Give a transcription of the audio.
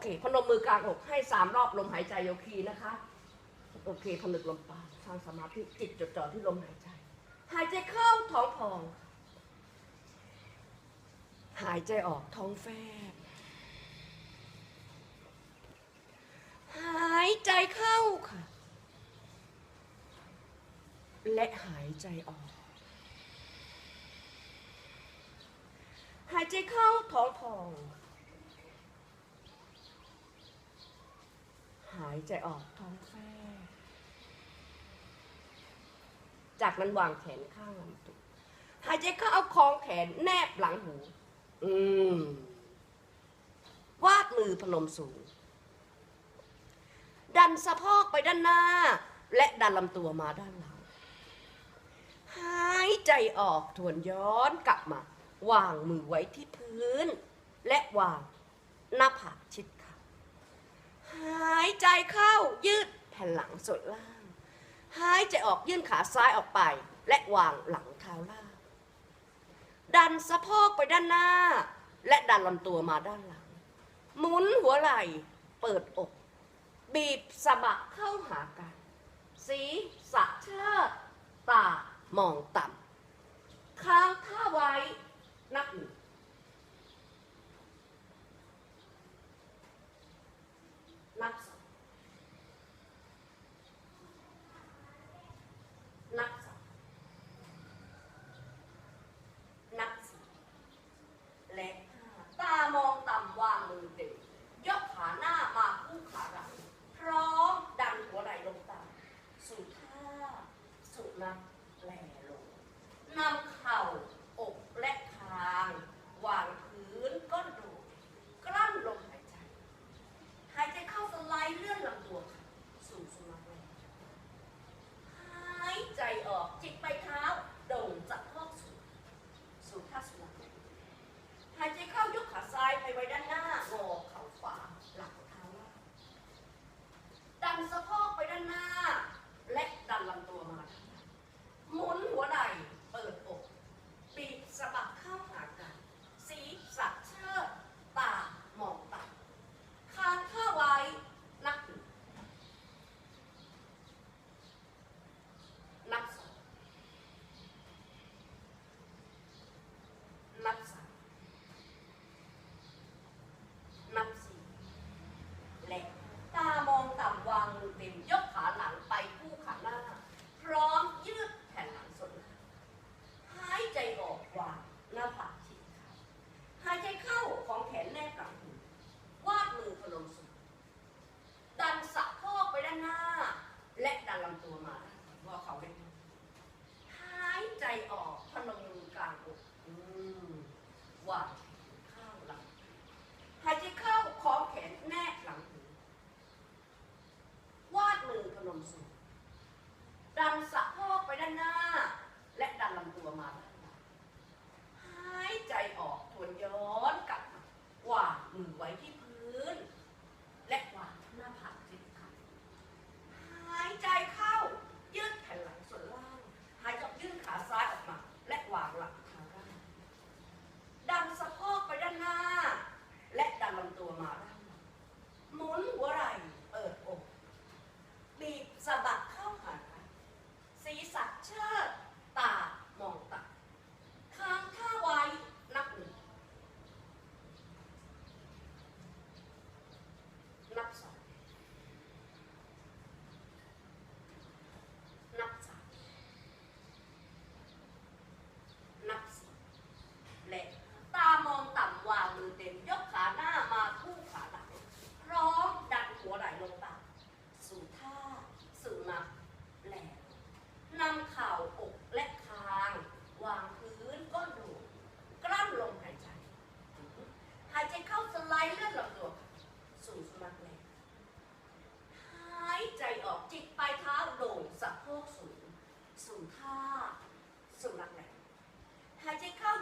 เคพนมมือกลางอกให้สามรอบลมหายใจโยคีนะคะ โอเคผนึกลมปราณสร้างสมาธิจิตจดจ่อที่ลมหายใจ หายใจเข้าท้องพอง หายใจออกท้องแฟบหายใจเข้าค่ะ และหายใจออก หายใจเข้าท้องพอง หายใจออกท้องแฟบจากนั้นวางแขนข้างลำตัวหายใจเข้าเอาคองแขนแนบหลังหู อืม วาดมือพนมสูง ดันสะโพกไปด้านหน้า และดันลำตัวมาด้านหลัง หายใจออกทวนย้อนกลับมา วางมือไว้ที่พื้น และวางหน้าผากชิดค่ะหายใจเข้ายืดแผ่นหลังส่วนล่าง หายใจออกยื่นขาซ้ายออกไป และวางหลังเท้าล่างดันสะโพกไปด้านหน้า และดันลำตัวมาด้านหลัง หมุนหัวไหล่ เปิดอก บีบสะบักเข้าหากัน สีสะเชิดตามองต่ำค้างท่าไว้นับหนึ่ง มือ เลือดหลอตัวสู่สมัครแนหายใจออกจิกปลายเท้าโด่งสะโพกสูง สู่ท่าสู่รักแหลหายใจเข้า